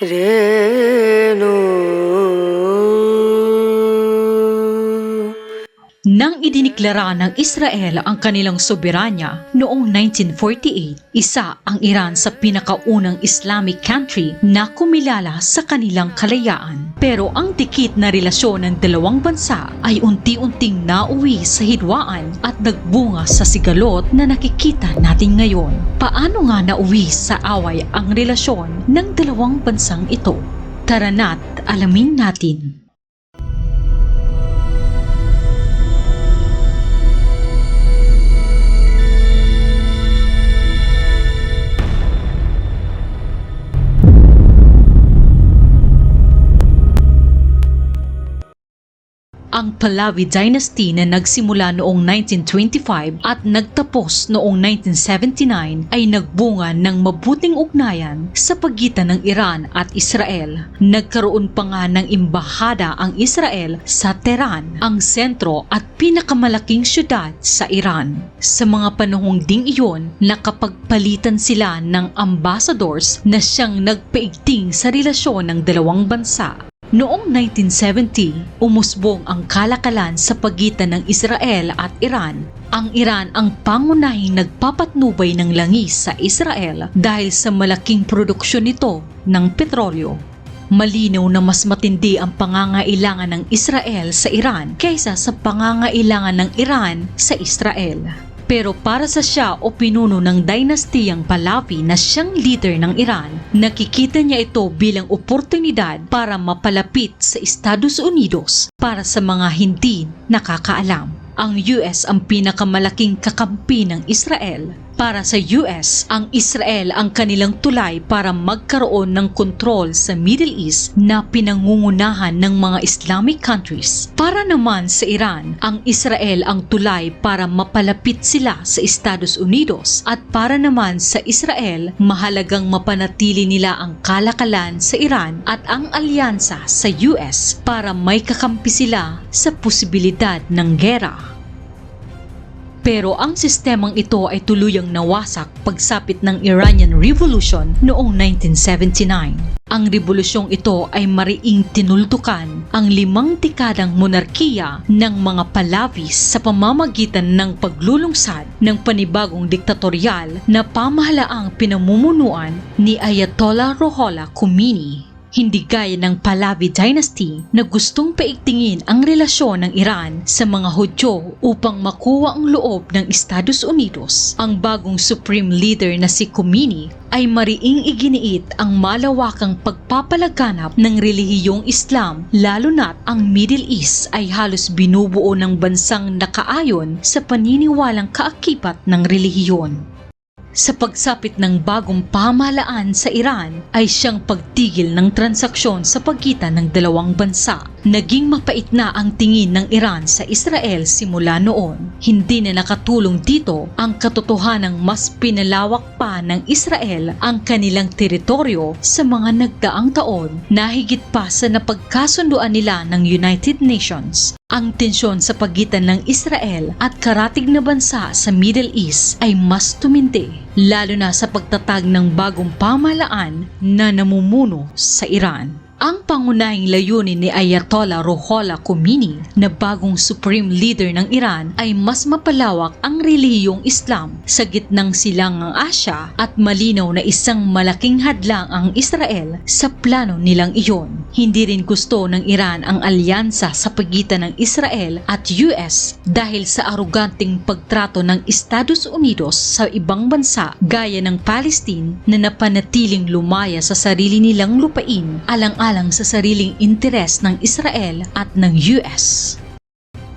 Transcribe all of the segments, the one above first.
Yeah. Nang idiniklara ng Israel ang kanilang soberanya noong 1948, isa ang Iran sa pinakaunang Islamic country na kumilala sa kanilang kalayaan. Pero ang dikit na relasyon ng dalawang bansa ay unti-unting nauwi sa hidwaan at nagbunga sa sigalot na nakikita natin ngayon. Paano nga nauwi sa away ang relasyon ng dalawang bansang ito? Tara na't alamin natin. Ang Pahlavi Dynasty na nagsimula noong 1925 at nagtapos noong 1979 ay nagbunga ng mabuting ugnayan sa pagitan ng Iran at Israel. Nagkaroon pa nga ng imbahada ang Israel sa Tehran, ang sentro at pinakamalaking syudad sa Iran. Sa mga panahong ding iyon, nakapagpalitan sila ng ambassadors na siyang nagpaigting sa relasyon ng dalawang bansa. Noong 1970, umusbong ang kalakalan sa pagitan ng Israel at Iran. Ang Iran ang pangunahing nagpapatnubay ng langis sa Israel dahil sa malaking produksyon nito ng petrolyo. Malinaw na mas matindi ang pangangailangan ng Israel sa Iran kaysa sa pangangailangan ng Iran sa Israel. Pero para sa siya o pinuno ng dynastiyang Pahlavi na siyang leader ng Iran, nakikita niya ito bilang oportunidad para mapalapit sa Estados Unidos para sa mga hindi nakakaalam. Ang US ang pinakamalaking kakampi ng Israel. Para sa US, ang Israel ang kanilang tulay para magkaroon ng kontrol sa Middle East na pinangungunahan ng mga Islamic countries. Para naman sa Iran, ang Israel ang tulay para mapalapit sila sa Estados Unidos at para naman sa Israel, mahalagang mapanatili nila ang kalakalan sa Iran at ang alyansa sa US para may kakampi sila sa posibilidad ng gera. Pero ang sistemang ito ay tuluyang nawasak pagsapit ng Iranian Revolution noong 1979. Ang revolusyong ito ay mariing tinultukan ang limang dekadang monarkiya ng mga Pahlavis sa pamamagitan ng paglulungsad ng panibagong diktatorial na pamahalaang pinamumunuan ni Ayatollah Ruhollah Khomeini. Hindi gaya ng Pahlavi Dynasty na gustong paigtingin ang relasyon ng Iran sa mga Hudyo upang makuha ang loob ng Estados Unidos. Ang bagong Supreme Leader na si Khomeini ay mariing iginiit ang malawakang pagpapalaganap ng relihiyong Islam lalo na't ang Middle East ay halos binubuo ng bansang nakaayon sa paniniwalang kaakibat ng relihiyon. Sa pagsapit ng bagong pamahalaan sa Iran ay siyang pagtigil ng transaksyon sa pagitan ng dalawang bansa. Naging mapait na ang tingin ng Iran sa Israel simula noon. Hindi na nakatulong dito ang katotohanang mas pinalawak pa ng Israel ang kanilang teritoryo sa mga nagdaang taon na higit pa sa napagkasunduan nila ng United Nations. Ang tensyon sa pagitan ng Israel at karatig na bansa sa Middle East ay mas tumindi, lalo na sa pagtatag ng bagong pamahalaan na namumuno sa Iran. Ang pangunahing layunin ni Ayatollah Ruhollah Khomeini na bagong supreme leader ng Iran ay mas mapalawak ang relihiyong Islam sa gitnang silangang Asya at malinaw na isang malaking hadlang ang Israel sa plano nilang iyon. Hindi rin gusto ng Iran ang alyansa sa pagitan ng Israel at US dahil sa aruganting pagtrato ng Estados Unidos sa ibang bansa gaya ng Palestine na napanatiling lumaya sa sarili nilang lupain alang-alang sa sariling interes ng Israel at ng US.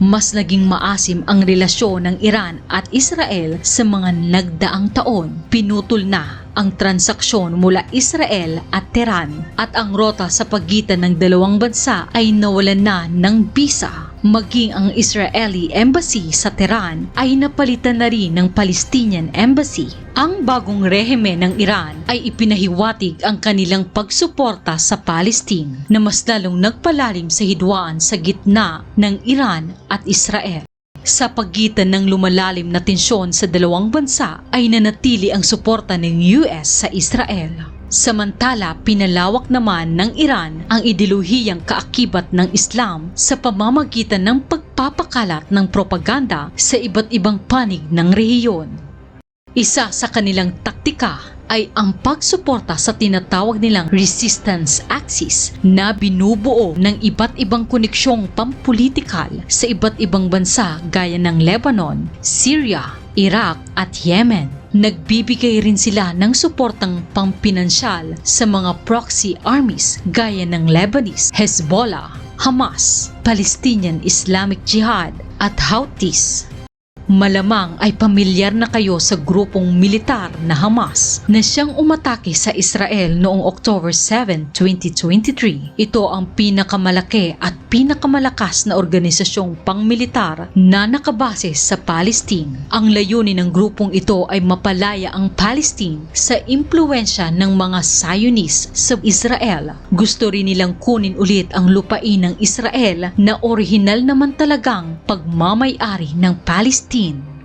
Mas naging maasim ang relasyon ng Iran at Israel sa mga nagdaang taon. Pinutol na ang transaksyon mula Israel at Tehran at ang rota sa pagitan ng dalawang bansa ay nawalan na ng bisa. Maging ang Israeli Embassy sa Tehran ay napalitan na rin ng Palestinian Embassy. Ang bagong rehime ng Iran ay ipinahiwatig ang kanilang pagsuporta sa Palestine na mas lalong nagpalalim sa hidwaan sa gitna ng Iran at Israel. Sa pagitan ng lumalalim na tensyon sa dalawang bansa ay nanatili ang suporta ng US sa Israel. Samantala, pinalawak naman ng Iran ang ideolohiyang kaakibat ng Islam sa pamamagitan ng pagpapakalat ng propaganda sa iba't ibang panig ng rehiyon. Isa sa kanilang taktika ay ang pagsuporta sa tinatawag nilang resistance axis na binubuo ng iba't ibang koneksyong pampulitikal sa iba't ibang bansa gaya ng Lebanon, Syria, Iraq at Yemen. Nagbibigay rin sila ng suportang pampinansyal sa mga proxy armies gaya ng Lebanese, Hezbollah, Hamas, Palestinian Islamic Jihad at Houthis. Malamang ay pamilyar na kayo sa grupong militar na Hamas na siyang umatake sa Israel noong October 7, 2023. Ito ang pinakamalaki at pinakamalakas na organisasyong pangmilitar na nakabase sa Palestine. Ang layunin ng grupong ito ay mapalaya ang Palestine sa impluensya ng mga Zionist sa Israel. Gusto rin nilang kunin ulit ang lupain ng Israel na orihinal naman talagang pagmamayari ng Palestine.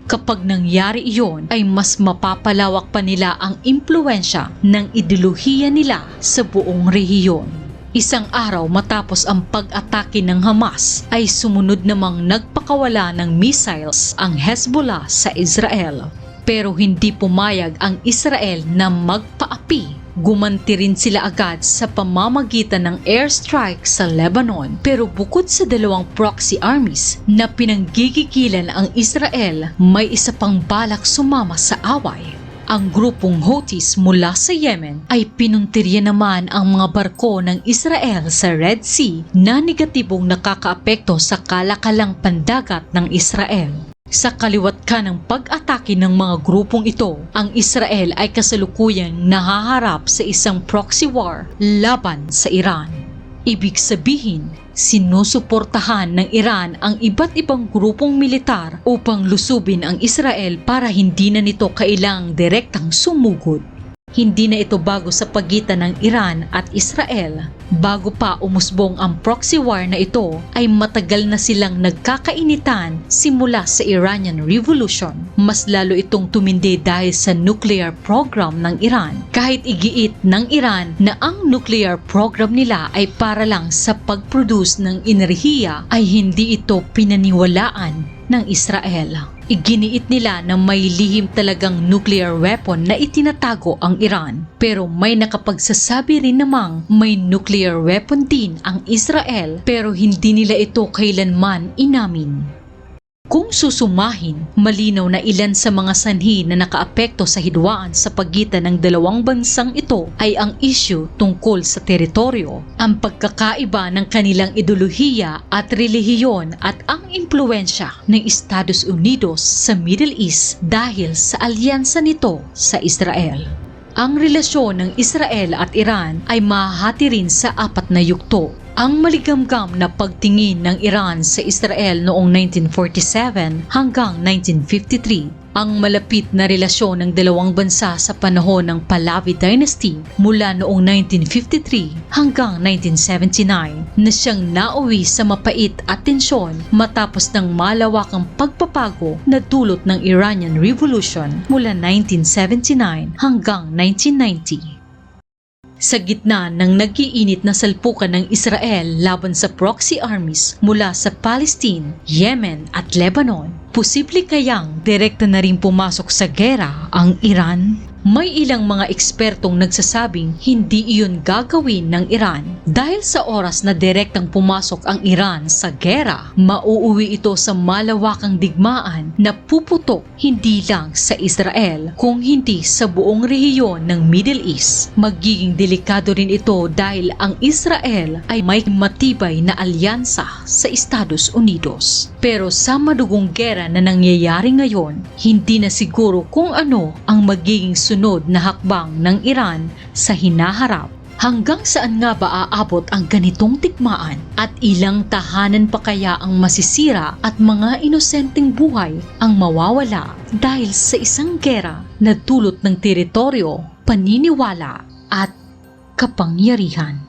Kapag nangyari iyon ay mas mapapalawak pa nila ang impluensya ng ideolohiya nila sa buong rehiyon. Isang araw matapos ang pag-atake ng Hamas ay sumunod namang nagpakawala ng missiles ang Hezbollah sa Israel. Pero hindi pumayag ang Israel na magpaapi Gumanti rin sila agad sa pamamagitan ng airstrike sa Lebanon. Pero bukod sa dalawang proxy armies na pinanggigigilan ang Israel, may isa pang balak sumama sa away. Ang grupong Houthis mula sa Yemen ay pinuntirya naman ang mga barko ng Israel sa Red Sea na negatibong nakakaapekto sa kalakalang pandagat ng Israel. Sa kaliwat ka ng pag-atake ng mga grupong ito, ang Israel ay kasalukuyang nahaharap sa isang proxy war laban sa Iran. Ibig sabihin, sinusuportahan ng Iran ang iba't ibang grupong militar upang lusubin ang Israel para hindi na nito kailang direktang sumugod. Hindi na ito bago sa pagitan ng Iran at Israel. Bago pa umusbong ang proxy war na ito ay matagal na silang nagkakainitan simula sa Iranian Revolution. Mas lalo itong tumindi dahil sa nuclear program ng Iran. Kahit igiit ng Iran na ang nuclear program nila ay para lang sa pag-produce ng enerhiya ay hindi ito pinaniwalaan ng Israel. Iginiit nila na may lihim talagang nuclear weapon na itinatago ang Iran. Pero may nakapagsasabi rin namang may nuclear weapon din ang Israel pero hindi nila ito kailanman inamin. Kung susumahin, malinaw na ilan sa mga sanhi na nakaapekto sa hidwaan sa pagitan ng dalawang bansang ito ay ang issue tungkol sa teritoryo, ang pagkakaiba ng kanilang ideolohiya at relihiyon at ang impluensya ng Estados Unidos sa Middle East dahil sa alyansa nito sa Israel. Ang relasyon ng Israel at Iran ay mahati rin sa apat na yugto ang maligamgam na pagtingin ng Iran sa Israel noong 1947 hanggang 1953, ang malapit na relasyon ng dalawang bansa sa panahon ng Pahlavi Dynasty mula noong 1953 hanggang 1979 na siyang nauwi sa mapait at tensyon matapos ng malawakang pagpapago na dulot ng Iranian Revolution mula 1979 hanggang 1990. Sa gitna ng nagiinit na salpukan ng Israel laban sa proxy armies mula sa Palestine, Yemen at Lebanon, posible kayang direkta na rin pumasok sa gera ang Iran? May ilang mga ekspertong nagsasabing hindi iyon gagawin ng Iran dahil sa oras na direktang pumasok ang Iran sa gera, mauuwi ito sa malawakang digmaan na puputok hindi lang sa Israel kung hindi sa buong rehiyon ng Middle East. Magiging delikado rin ito dahil ang Israel ay may matibay na alyansa sa Estados Unidos. Pero sa madugong gera na nangyayari ngayon, hindi na siguro kung ano ang magiging sunod na hakbang ng Iran sa hinaharap. Hanggang saan nga ba aabot ang ganitong tikmaan at ilang tahanan pa kaya ang masisira at mga inosenteng buhay ang mawawala dahil sa isang gera na dulot ng teritoryo, paniniwala at kapangyarihan.